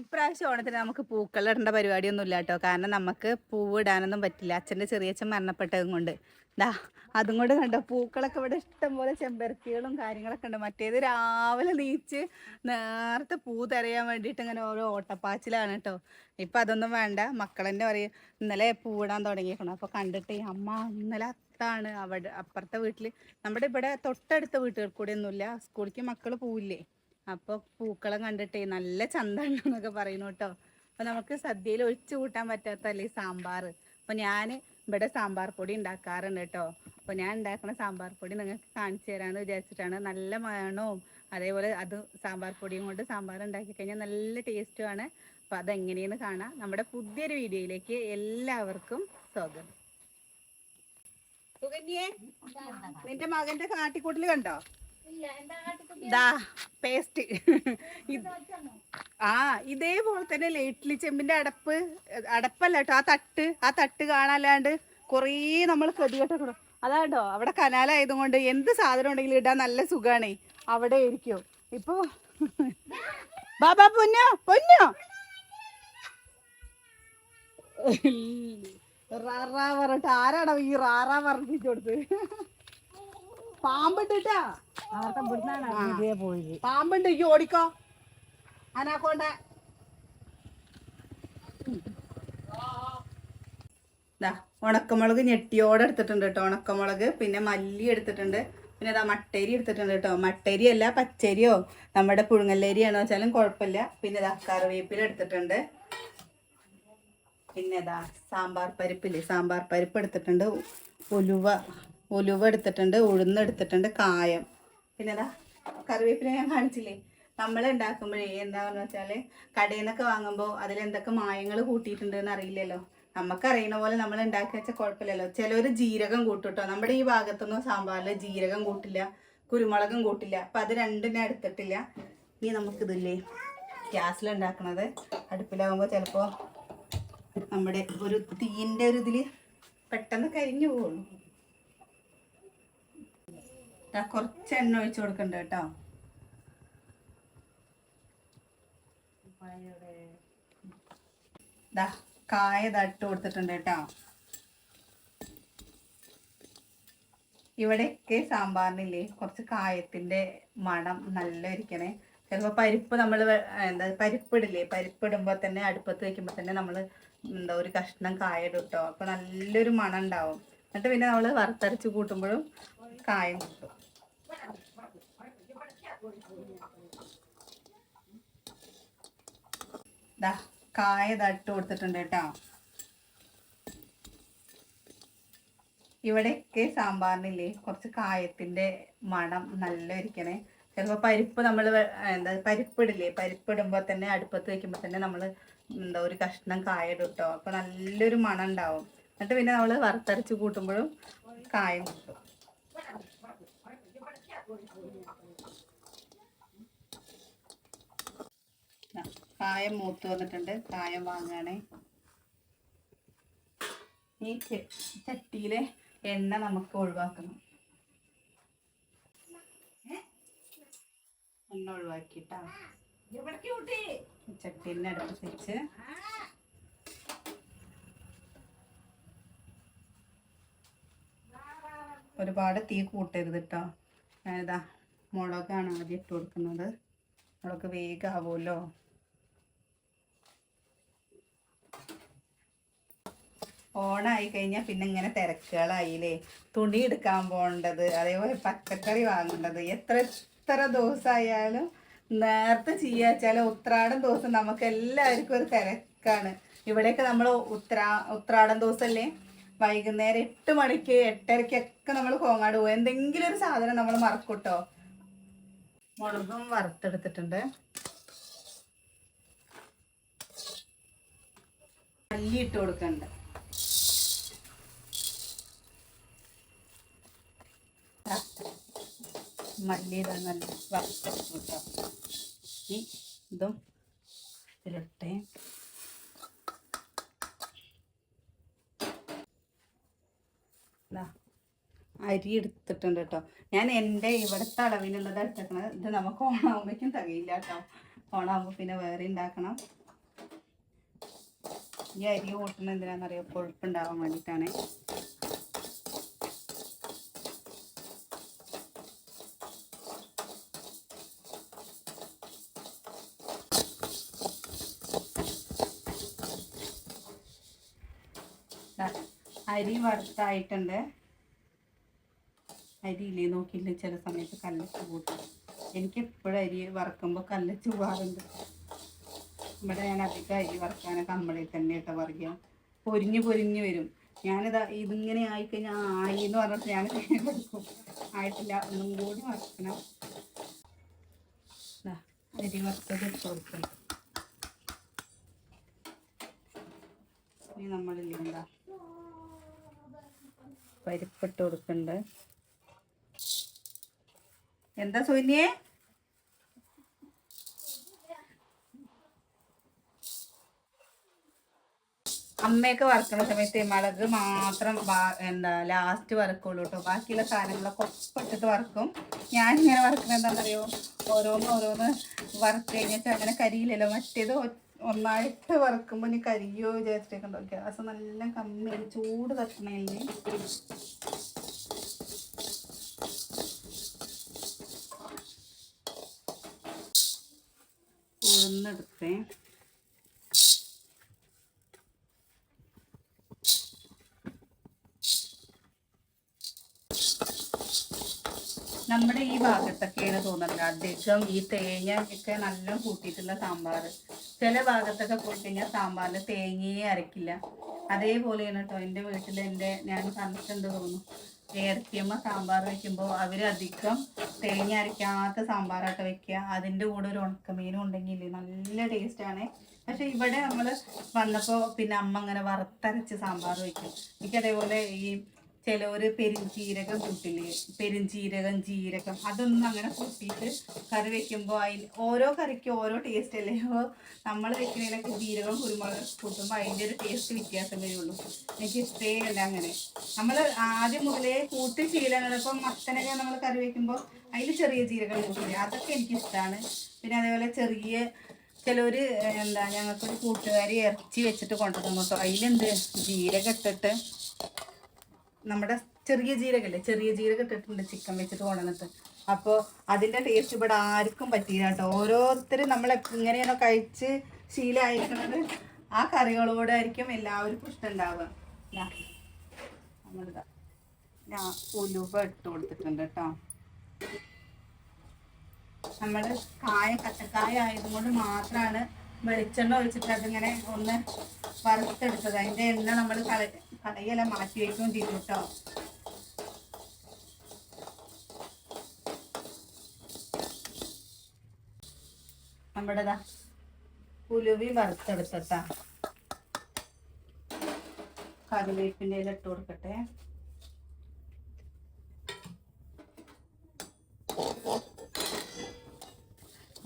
ഇപ്രാവശ്യം ഓണത്തിന് നമുക്ക് പൂക്കളിടേണ്ട പരിപാടിയൊന്നും ഇല്ല കേട്ടോ കാരണം നമുക്ക് പൂവ് ഇടാനൊന്നും പറ്റില്ല. അച്ഛന്റെ ചെറിയച്ഛൻ മരണപ്പെട്ടതും കൊണ്ട്. ദാ അതും കൊണ്ട് കണ്ടോ? പൂക്കളൊക്കെ ഇവിടെ ഇഷ്ടംപോലെ ചെമ്പരത്തികളും കാര്യങ്ങളൊക്കെ ഉണ്ട്. മറ്റേത് രാവിലെ നീച്ച് നേരത്തെ പൂ തരയാൻ വേണ്ടിയിട്ട് ഇങ്ങനെ ഓരോ ഓട്ടപ്പാച്ചിലാണ് കേട്ടോ ഇപ്പം അതൊന്നും വേണ്ട. മക്കൾ തന്നെ പറയും ഇന്നലെ പൂവിടാൻ തുടങ്ങിയേക്കണം. അപ്പോൾ കണ്ടിട്ട് അമ്മ ഇന്നലെ അത്താണ് അവിടെ അപ്പുറത്തെ വീട്ടിൽ നമ്മുടെ ഇവിടെ തൊട്ടടുത്ത വീട്ടുകൾ കൂടെ ഒന്നുമില്ല സ്കൂളിലേക്ക് മക്കൾ പോവില്ലേ? അപ്പോൾ പൂക്കളം കണ്ടിട്ടേ നല്ല ചന്തമാണ് എന്നൊക്കെ പറയുന്നു കേട്ടോ. അപ്പോൾ നമുക്ക് സദ്യയിൽ ഒഴിച്ചു കൂട്ടാൻ പറ്റാത്തല്ലേ സാമ്പാർ അപ്പോൾ ഞാൻ ഇവിടെ സാമ്പാർ പൊടി ഉണ്ടാക്കാറുണ്ട് കേട്ടോ. അപ്പോൾ ഞാൻ ഉണ്ടാക്കുന്ന സാമ്പാർ പൊടി നിങ്ങൾക്ക് കാണിച്ചു തരാമെന്ന് വിചാരിച്ചിട്ടാണ്. നല്ല മണവും അതേപോലെ അത് സാമ്പാർ പൊടിയും കൊണ്ട് സാമ്പാർ ഉണ്ടാക്കി കഴിഞ്ഞാൽ നല്ല ടേസ്റ്റുമാണ് അപ്പോൾ അതെങ്ങനെയെന്ന് കാണാം. നമ്മുടെ പുതിയൊരു വീഡിയോയിലേക്ക് എല്ലാവർക്കും സ്വാഗതം. നിന്റെ മകന്റെ കാട്ടിക്കൂട്ടിൽ കണ്ടോ? ദാ പേസ്റ്റ് ആ ഇതേപോലെ തന്നെ ഇഡ്ലി ചെമ്പിന്റെ അടപ്പ് അടപ്പല്ല കേട്ടോ ആ തട്ട് ആ തട്ട് കാണാല്ലാണ്ട് കുറേ നമ്മൾ കെതികെട്ടോ അതാണ്ടോ അവിടെ കനാലായതുകൊണ്ട് എന്ത് സാധനം ഉണ്ടെങ്കിലും ഇടാൻ നല്ല സുഖാണേ. അവിടെ ആയിരിക്കും. ഇപ്പൊ ബാബാ പൊന്നോ പൊന്നോ. റാറാ പറഞ്ഞിട്ട് ആരാടോ ഈ റാറാ പറഞ്ഞിട്ട് കൊടുത്ത് പാമ്പിട്ടാ പോയത് പാമ്പുണ്ട് ഈ ഓടിക്കോ. അനാക്കോണ്ട. ഉണക്കമുളക് ഞെട്ടിയോടെ എടുത്തിട്ടുണ്ട് കേട്ടോ ഉണക്കമുളക്. പിന്നെ മല്ലി എടുത്തിട്ടുണ്ട്. പിന്നെ അതാ മട്ടേരി എടുത്തിട്ടുണ്ട് കേട്ടോ. മട്ടേരി അല്ല പച്ചരിയോ? നമ്മുടെ പുഴുങ്ങല്ലരിയാണോ വെച്ചാലും കുഴപ്പമില്ല. പിന്നെ ഇതാ കറിവേപ്പില എടുത്തിട്ടുണ്ട്. പിന്നെ ഇതാ സാമ്പാർ പരിപ്പില്ലേ? സാമ്പാർ പരിപ്പ് എടുത്തിട്ടുണ്ട്. ഉലുവ ഉലുവ എടുത്തിട്ടുണ്ട് ഉഴുന്ന് എടുത്തിട്ടുണ്ട് കായം. പിന്നെ ഇതാ കറിവേപ്പില ഞാൻ കാണിച്ചില്ലേ? നമ്മൾ ഉണ്ടാക്കുമ്പോഴേ എന്താണെന്ന് വെച്ചാൽ കടയിൽ നിന്നൊക്കെ വാങ്ങുമ്പോൾ അതിൽ എന്തൊക്കെ മായങ്ങൾ കൂട്ടിയിട്ടുണ്ട് എന്ന് അറിയില്ലല്ലോ. നമുക്കറിയണ പോലെ നമ്മൾ ഉണ്ടാക്കി വെച്ചാൽ കുഴപ്പമില്ലല്ലോ ചിലർ ജീരകം കൂട്ടിട്ടോ. നമ്മുടെ ഈ ഭാഗത്തൊന്നും സാമ്പാറിൽ ജീരകം കൂട്ടില്ല കുരുമുളകും കൂട്ടില്ല. അപ്പം അത് രണ്ടിനെ എടുത്തിട്ടില്ല. ഇനി നമുക്കിതില്ലേ ഗ്യാസിൽ ഉണ്ടാക്കണത് അടുപ്പിലാകുമ്പോൾ ചിലപ്പോൾ നമ്മുടെ ഒരു തീന്റെ ഒരു ഇതിൽ പെട്ടെന്ന് കരിഞ്ഞു പോകുള്ളൂ കുറച്ച് എണ്ണ ഒഴിച്ചു കൊടുക്കണ്ട കേട്ടോ. ദാ കായ തട്ട് കൊടുത്തിട്ടുണ്ട് കേട്ടോ. ഇവിടെയൊക്കെ സാമ്പാറിനില്ലേ കുറച്ച് കായത്തിന്റെ മണം നല്ല ഇരിക്കണേ. ചിലപ്പോൾ പരിപ്പ് നമ്മൾ എന്താ പരിപ്പിടില്ലേ? പരിപ്പിടുമ്പോൾ തന്നെ അടുപ്പത്ത് വെക്കുമ്പോൾ തന്നെ നമ്മൾ എന്താ ഒരു കഷ്ണം കായ ഇടും കേട്ടോ. അപ്പോൾ നല്ലൊരു മണം ഉണ്ടാവും. എന്നിട്ട് പിന്നെ നമ്മൾ വറുത്തരച്ച് കൂട്ടുമ്പോഴും കായം കിട്ടും. ദാ കായ തട്ട് കൊടുത്തിട്ടുണ്ട് കേട്ടോ. ഇവിടെയൊക്കെ സാമ്പാറിനില്ലേ കുറച്ച് കായത്തിന്റെ മണം നല്ല ഇരിക്കണേ. ചിലപ്പോൾ പരിപ്പ് നമ്മൾ എന്താ പരിപ്പിടില്ലേ പരിപ്പിടുമ്പോൾ തന്നെ അടുപ്പത്ത് വെക്കുമ്പോ തന്നെ നമ്മൾ എന്താ ഒരു കഷ്ണം കായ ഇടും അപ്പോൾ നല്ലൊരു മണം ഉണ്ടാവും. എന്നിട്ട് പിന്നെ നമ്മൾ വറുത്തരച്ച് കൂട്ടുമ്പോഴും കായം കിട്ടും ദാ, കായം മൂത്ത് വന്നിട്ടുണ്ട്. കായം വാങ്ങുകയാണേ ഈ ചട്ടിയിലെ എണ്ണ നമുക്ക് ഒഴിവാക്കണം. എണ്ണ ഒഴിവാക്കിട്ടാ ചട്ടീനെ അടുത്ത് വെച്ച്. ഒരുപാട് തീ കൂട്ടരുത് കേട്ടോ ഞാനിതാ മുളകാണ് ആദ്യം ഇട്ട് കൊടുക്കുന്നത്. മുളക് വേഗം ഓണായി കഴിഞ്ഞാൽ പിന്നെ ഇങ്ങനെ തിരക്കുകളായില്ലേ? തുണി എടുക്കാൻ പോകേണ്ടത് അതേപോലെ പച്ചക്കറി വാങ്ങേണ്ടത്. എത്ര എത്ര ദിവസമായാലും നേരത്തെ ചെയ്യാച്ചാൽ ഉത്രാടം ദിവസം നമുക്ക് എല്ലാവർക്കും ഒരു തിരക്കാണ്. ഇവിടെയൊക്കെ നമ്മൾ ഉത്രാ ഉത്രാടം ദിവസമല്ലേ വൈകുന്നേരം എട്ട് മണിക്ക് എട്ടരയ്ക്കൊക്കെ നമ്മൾ കോങ്ങാട് പോകും എന്തെങ്കിലും ഒരു സാധനം നമ്മൾ മറക്കൂട്ടോ? മുളകും വറുത്തെടുത്തിട്ടുണ്ട്. മല്ലി ഇട്ട് കൊടുക്കണ്ട. മല്ലി ഇതാ നല്ല വറുത്തെടുത്തു കേട്ടോ ഇതും ഇതിലിട്ടേ അരി എടുത്തിട്ടുണ്ട് കേട്ടോ. ഞാൻ എന്റെ ഇവിടുത്തെ അളവിനുള്ളത് എടുത്തേക്കണത്. ഇത് നമുക്ക് ഓണാകുമ്പോഴേക്കും തകയില്ല കേട്ടോ. ഓണാകുമ്പോൾ പിന്നെ വേറെ ഉണ്ടാക്കണം ഈ അരി കൂട്ടുന്നത് എന്തിനാണെന്നറിയാം? കൊഴുപ്പുണ്ടാവാൻ വേണ്ടിയിട്ടാണ് ദാ, അരി വറുത്തായിട്ടുണ്ട്. അരിയില്ലേ? നോക്കില്ല ചില സമയത്ത് കല്ലച്ച് കൂട്ടും എനിക്ക് എപ്പോഴും അരി വറക്കുമ്പോൾ കല്ലച്ച് പോകാറുണ്ട് ഇവിടെ ഞാൻ അധികം അരി വറക്കാനൊക്കെ കമ്മളിൽ തന്നെ ഇട്ട പറയുക. പൊരിഞ്ഞ് പൊരിഞ്ഞ് വരും. ഞാനിതാ ഇതിങ്ങനെ ആയിക്കഴിഞ്ഞാൽ ആയി എന്ന് പറഞ്ഞിട്ട് ഞാൻ ആയിട്ടില്ല. ഒന്നും കൂടി വറക്കണം. അരി വറുത്തത് ഇട്ട് കൊടുക്കണം നമ്മളില്ലേ എന്താ? പരിപ്പിട്ട് കൊടുക്കുന്നുണ്ട് എന്താ സൂന്യേ? അമ്മയൊക്കെ വറക്കുന്ന സമയത്ത് മുളക് മാത്രം എന്താ ലാസ്റ്റ് വറക്കുള്ളൂ കേട്ടോ ബാക്കിയുള്ള സാധനങ്ങളൊക്കെ ഒപ്പിട്ടിട്ട് വറക്കും. ഞാൻ ഇങ്ങനെ വറുക്കുന്നത് എന്താണെന്നറിയോ ഓരോന്ന് ഓരോന്ന് വറുത്ത് കഴിഞ്ഞിട്ട് അങ്ങനെ കരിയില്ലല്ലോ. മറ്റേത് ഒന്നായിട്ട് വറുക്കുമ്പോൾ ഇനി കരിയോ വിചാരിച്ചിട്ടൊക്കെ ഉണ്ടോ ഗ്യാസ് നല്ല കമ്മി ചൂട് തട്ടണേൽ ഉഴുന്നെടുത്തേ. നമ്മുടെ ഈ ഭാഗത്തൊക്കെയാണ് തോന്നുന്നത്. അധികം ഈ തേങ്ങ ഒക്കെ നല്ല കൂട്ടിയിട്ടുള്ള സാമ്പാർ ചില ഭാഗത്തൊക്കെ പോയി കഴിഞ്ഞാൽ സാമ്പാറിൽ തേങ്ങയെ അരക്കില്ല. അതേപോലെയാണ് കേട്ടോ എന്റെ വീട്ടിൽ എന്റെ ഞാൻ കണ്ടിട്ടുണ്ട് തോന്നുന്നു? ഏർത്തിയമ്മ സാമ്പാർ വെക്കുമ്പോൾ അവരധികം തേങ്ങ അരയ്ക്കാത്ത സാമ്പാറായിട്ട് വെക്കുക അതിന്റെ കൂടെ ഒരു ഉണക്കമീനും ഉണ്ടെങ്കിൽ നല്ല ടേസ്റ്റാണ്. പക്ഷെ ഇവിടെ നമ്മൾ വന്നപ്പോൾ പിന്നെ അമ്മ അങ്ങനെ വറുത്തരച്ച് സാമ്പാർ വെക്കും. എനിക്ക് അതേപോലെ ഈ ചിലവര് പെരിഞ്ചീരകം കൂട്ടില്ലേ? പെരിഞ്ചീരകം ജീരകം അതൊന്നും അങ്ങനെ കൂട്ടിയിട്ട് കറി വെക്കുമ്പോൾ അതിൽ ഓരോ കറിക്ക് ഓരോ ടേസ്റ്റ് അല്ലേ? അപ്പോൾ നമ്മൾ വെക്കുന്നതിനൊക്കെ ജീരകം കുരുമുളക് കൂട്ടുമ്പോൾ അതിന്റെ ഒരു ടേസ്റ്റ് വ്യത്യാസം വരുള്ളൂ. എനിക്ക് ഇഷ്ടേ അല്ല അങ്ങനെ. നമ്മൾ ആദ്യം മുതലേ കൂട്ടി ശീലങ്ങൾ ഇപ്പം മത്തനൊക്കെ നമ്മൾ കറി വെക്കുമ്പോൾ അതിൽ ചെറിയ ജീരകം കൂട്ടില്ലേ? അതൊക്കെ എനിക്കിഷ്ടമാണ് പിന്നെ അതേപോലെ ചെറിയ ചിലവർ എന്താ ഞങ്ങൾക്കൊരു കൂട്ടുകാരി ഇറച്ചി വെച്ചിട്ട് കൊണ്ടുവന്നു. കേട്ടോ അതിലെന്ത് ജീരകം ഇട്ടിട്ട് നമ്മുടെ ചെറിയ ജീരകല്ലേ? ചെറിയ ജീരകം ഇട്ടിട്ടുണ്ട് ചിക്കൻ വെച്ചിട്ട് കൊണ്ടുവന്നിട്ട്. അപ്പോൾ അതിന്റെ ടേസ്റ്റ് ഇവിടെ ആർക്കും പറ്റിയില്ല കേട്ടോ. ഓരോരുത്തരും നമ്മൾ ഇങ്ങനെയാണോ കഴിച്ച് ശീലമായിരിക്കുന്നത് ആ കറികളോടായിരിക്കും എല്ലാവർക്കും ഇഷ്ടം ഉണ്ടാവുക. ഞാൻ ഉലുവ ഇട്ട് കൊടുത്തിട്ടുണ്ട് കേട്ടോ. നമ്മൾ കായ കച്ചക്കായ ആയതുകൊണ്ട് മാത്രമാണ് വെളിച്ചെണ്ണ ഒഴിച്ചിട്ട് അതിങ്ങനെ ഒന്ന് വറുത്തെടുത്തത്. അതിന്റെ എണ്ണ നമ്മൾ കള കളയെല്ലാം മാറ്റി ചെയ്തു കേട്ടോ. നമ്മുടെ ദാ ഉലുവി വറുത്തെടുത്തട്ടാ. കറിവേപ്പിന്റെ ഇട്ട് കൊടുക്കട്ടെ.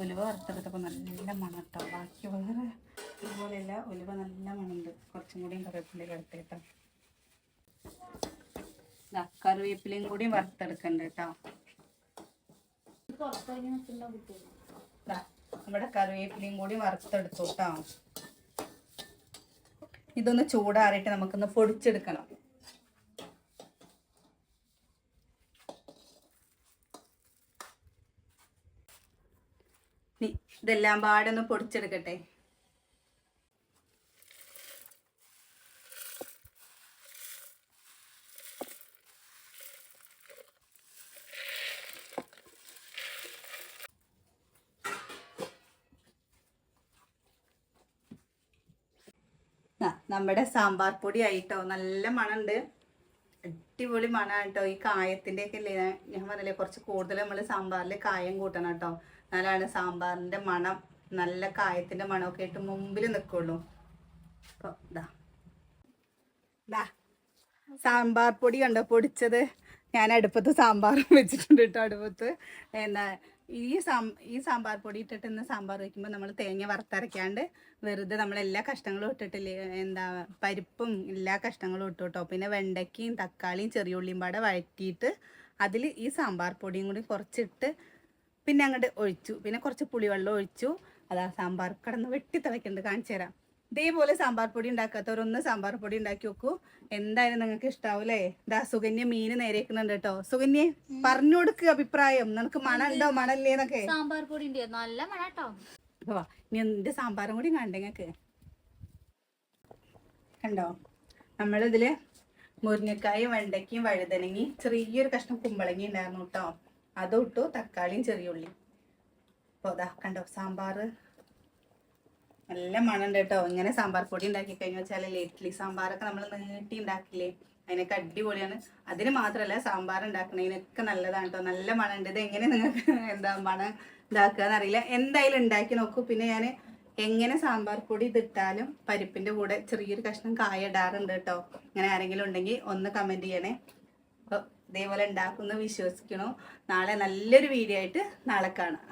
ഉലുവ വറുത്തെടുത്തപ്പോൾ നല്ല മണട്ടോ. ബാക്കി വേറെ ഇതുപോലെയല്ല ഉലുവ നല്ല മണമുണ്ട്. കുറച്ചും കൂടിയും കറിവേപ്പിന്റെ എടുത്ത് കേട്ടോ. കറിവേപ്പിലയും കൂടി വറുത്തെടുക്കണ്ട് കേട്ടോ നമ്മുടെ കറിവേപ്പിലയും കൂടി വറുത്തെടുത്തു കേട്ടോ ഇതൊന്ന് ചൂടാറിയിട്ട് നമുക്കൊന്ന് പൊടിച്ചെടുക്കണം. ഇതെല്ലാം പാടൊന്ന് പൊടിച്ചെടുക്കട്ടെ ആ, നമ്മുടെ സാമ്പാർ പൊടി ആയിട്ടോ നല്ല മണമുണ്ട് അടിപൊളി മണമാണ് കേട്ടോ ഈ കായത്തിന്റെ ഒക്കെ ഞാൻ പറഞ്ഞില്ലേ കുറച്ച് കൂടുതൽ നമ്മൾ സാമ്പാറിൽ കായം കൂട്ടണം കേട്ടോ എന്നാലാണ് സാമ്പാറിന്റെ മണം നല്ല കായത്തിന്റെ മണമൊക്കെ ആയിട്ട് മുമ്പിൽ നിൽക്കുള്ളൂ അപ്പോൾ ഇതാ ദാ. സാമ്പാർ പൊടി കണ്ടോ? പൊടിച്ചത് ഞാൻ അടുപ്പത്ത് സാമ്പാറും വെച്ചിട്ടുണ്ട് കേട്ടോ അടുപ്പത്ത്. എന്താ ഈ സാം ഈ സാമ്പാർ പൊടി ഇട്ടിട്ട് ഇന്ന് സാമ്പാർ വയ്ക്കുമ്പോൾ നമ്മൾ തേങ്ങ വറുത്തരയ്ക്കാണ്ട് വെറുതെ നമ്മൾ എല്ലാ കഷ്ണങ്ങളും ഇട്ടിട്ടില്ലേ എന്താ പരിപ്പും എല്ലാ കഷ്ണങ്ങളും ഇട്ടു കേട്ടോ പിന്നെ വെണ്ടയ്ക്കയും തക്കാളിയും ചെറിയ ഉള്ളിയും പാടെ വഴറ്റിയിട്ട് അതിൽ ഈ സാമ്പാർ പൊടിയും കൂടി കുറച്ചിട്ട് പിന്നെ അങ്ങോട്ട് ഒഴിച്ചു. പിന്നെ കുറച്ച് പുളിവെള്ളം ഒഴിച്ചു. അതാ സാമ്പാർ കിടന്ന് വെട്ടി തിളയ്ക്കുന്നുണ്ട് കാണിച്ചു തരാം. ഇതേപോലെ സാമ്പാർ പൊടി ഉണ്ടാക്കാത്തവരൊന്ന് സാമ്പാർ പൊടി ഉണ്ടാക്കി വെക്കൂ. എന്തായാലും നിങ്ങൾക്ക് ഇഷ്ടാവൂലേ ദാ സുകന്യ മീന് നേരേക്കുന്നുണ്ട് കേട്ടോ. സുഗന്യ പറഞ്ഞു കൊടുക്കുക അഭിപ്രായം. നിനക്ക് മണുണ്ടോ മണല്ലേന്നൊക്കെ സാമ്പാർ പൊടി നല്ല മണട്ടോ. കേട്ടോ ഇനി എന്റെ സാമ്പാറും കൂടി കണ്ടേ നിങ്ങൾക്ക് കണ്ടോ? നമ്മളിതിൽ മുരിങ്ങക്കായും വെണ്ടയ്ക്കയും വഴുതനങ്ങി ചെറിയൊരു കഷ്ണം കുമ്പളങ്ങി ഉണ്ടായിരുന്നു കേട്ടോ. അതും ഇട്ടു തക്കാളിയും ചെറിയ ഉള്ളി. അപ്പോൾ അതാ കണ്ടോ സാമ്പാറ് നല്ല മണുണ്ട് കേട്ടോ. ഇങ്ങനെ സാമ്പാർ പൊടി ഉണ്ടാക്കി കഴിഞ്ഞു വെച്ചാൽ ഇഡ്ഡലി സാമ്പാറൊക്കെ നമ്മൾ നീട്ടി ഉണ്ടാക്കില്ലേ? അതിനൊക്കെ അടിപൊളിയാണ്. അതിന് മാത്രമല്ല സാമ്പാർ ഉണ്ടാക്കുന്നതിനൊക്കെ നല്ലതാണ് കേട്ടോ. നല്ല മണമുണ്ട് ഇത് എങ്ങനെ നിങ്ങൾക്ക് എന്താ മണം ഇതാക്കുക അറിയില്ല എന്തായാലും ഉണ്ടാക്കി നോക്കൂ. പിന്നെ ഞാൻ എങ്ങനെ സാമ്പാർ പൊടി ഇതിട്ടാലും പരിപ്പിന്റെ കൂടെ ചെറിയൊരു കഷ്ണം കായ ഇടാറുണ്ട് കേട്ടോ. ഇങ്ങനെ ആരെങ്കിലും ഉണ്ടെങ്കിൽ ഒന്ന് കമന്റ് ചെയ്യണേ. അപ്പോൾ ഇതേപോലെ ഉണ്ടാക്കുന്ന വിശ്വസിക്കണോ. നാളെ നല്ലൊരു വീഡിയോ ആയിട്ട് നാളെ കാണാം.